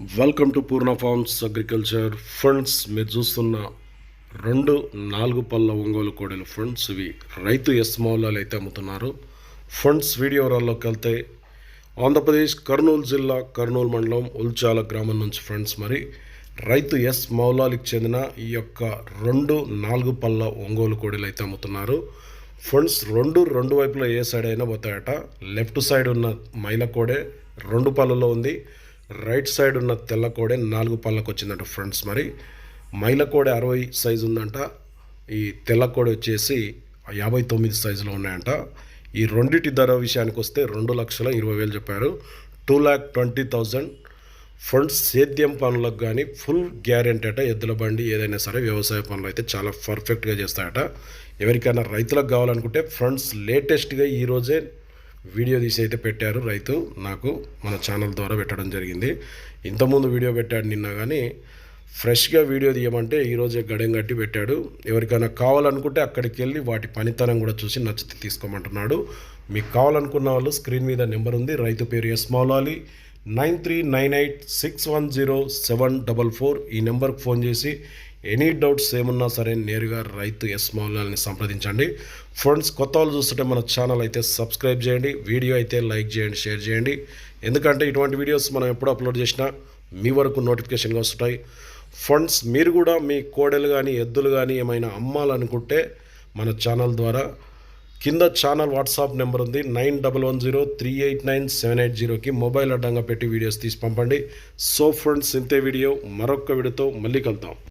Welcome to Purna farms agriculture funds మీరు చూస్తున్న రెండు నాలుగు పళ్ళ ఒంగోలు కోడెలు ఫండ్స్ ఇవి రైతు ఎస్ మౌలాలు అయితే అమ్ముతున్నారు. ఫండ్స్ వీడియో రాల్లోకి వెళ్తే ఆంధ్రప్రదేశ్ కర్నూలు జిల్లా కర్నూలు మండలం ఉల్చాల గ్రామం నుంచి ఫ్రెండ్స్ మరి రైతు ఎస్ మౌలాలికి చెందిన ఈ యొక్క రెండు నాలుగు పళ్ళ ఒంగోలు కోడలు అయితే అమ్ముతున్నారు. ఫండ్స్ రెండు రెండు వైపులా ఏ సైడ్ అయినా పోతాయట. లెఫ్ట్ సైడ్ ఉన్న మైల కోడే రెండు పళ్ళలో ఉంది. రైట్ సైడ్ ఉన్న తెల్ల కోడే నాలుగు పళ్ళకు వచ్చిందంట ఫ్రెండ్స్ మరి. మైల కోడే అరవై సైజు ఉందంట. ఈ తెల్ల కోడి వచ్చేసి యాభై తొమ్మిది సైజులో ఉన్నాయంట. ఈ రెండింటి ధర విషయానికి వస్తే రెండు లక్షల ఇరవై వేలు చెప్పారు. Two lakh twenty thousand. Funds సేద్యం పనులకు కానీ ఫుల్ గ్యారెంటీ అట. ఎద్దుల బండి ఏదైనా సరే వ్యవసాయ పనులు అయితే చాలా పర్ఫెక్ట్గా చేస్తాయట. ఎవరికైనా రైతులకు కావాలనుకుంటే ఫండ్స్ లేటెస్ట్గా ఈరోజే వీడియో తీసి అయితే పెట్టారు రైతు నాకు మన ఛానల్ ద్వారా పెట్టడం జరిగింది. ఇంతకుముందు వీడియో పెట్టాడు నిన్న కానీ ఫ్రెష్గా వీడియో తీయమంటే ఈరోజే గడెం కట్టి పెట్టాడు. ఎవరికైనా కావాలనుకుంటే అక్కడికి వెళ్ళి వాటి పనితనం కూడా చూసి నచ్చితే తీసుకోమంటున్నాడు. మీకు కావాలనుకున్న వాళ్ళు స్క్రీన్ మీద నెంబర్ ఉంది. రైతు పేరు S Moulali. Nine three nine eight six one zero seven double four ఈ నెంబర్కి ఫోన్ చేసి ఎనీ డౌట్స్ ఏమున్నా సరే నేరుగా రైతు ఎస్ మౌలాల్ని సంప్రదించండి. ఫ్రెండ్స్ కొత్త వాళ్ళు చూస్తుంటే మన ఛానల్ అయితే సబ్స్క్రైబ్ చేయండి. వీడియో అయితే లైక్ చేయండి షేర్ చేయండి. ఎందుకంటే ఇటువంటి వీడియోస్ మనం ఎప్పుడు అప్లోడ్ చేసినా మీ వరకు నోటిఫికేషన్గా వస్తుంటాయి. ఫండ్స్ మీరు కూడా మీ కోడలు కానీ ఎద్దులు కానీ ఏమైనా అమ్మాలనుకుంటే మన ఛానల్ ద్వారా కింద ఛానల్ వాట్సాప్ నెంబర్ ఉంది. Nine double one zero three eight nine seven eight జీరోకి మొబైల్ అడ్డంగా పెట్టి వీడియోస్ తీసి పంపండి. సో ఫ్రెండ్స్ ఇంతే వీడియో మరొక వీడియోతో మళ్ళీ కలుద్దాం.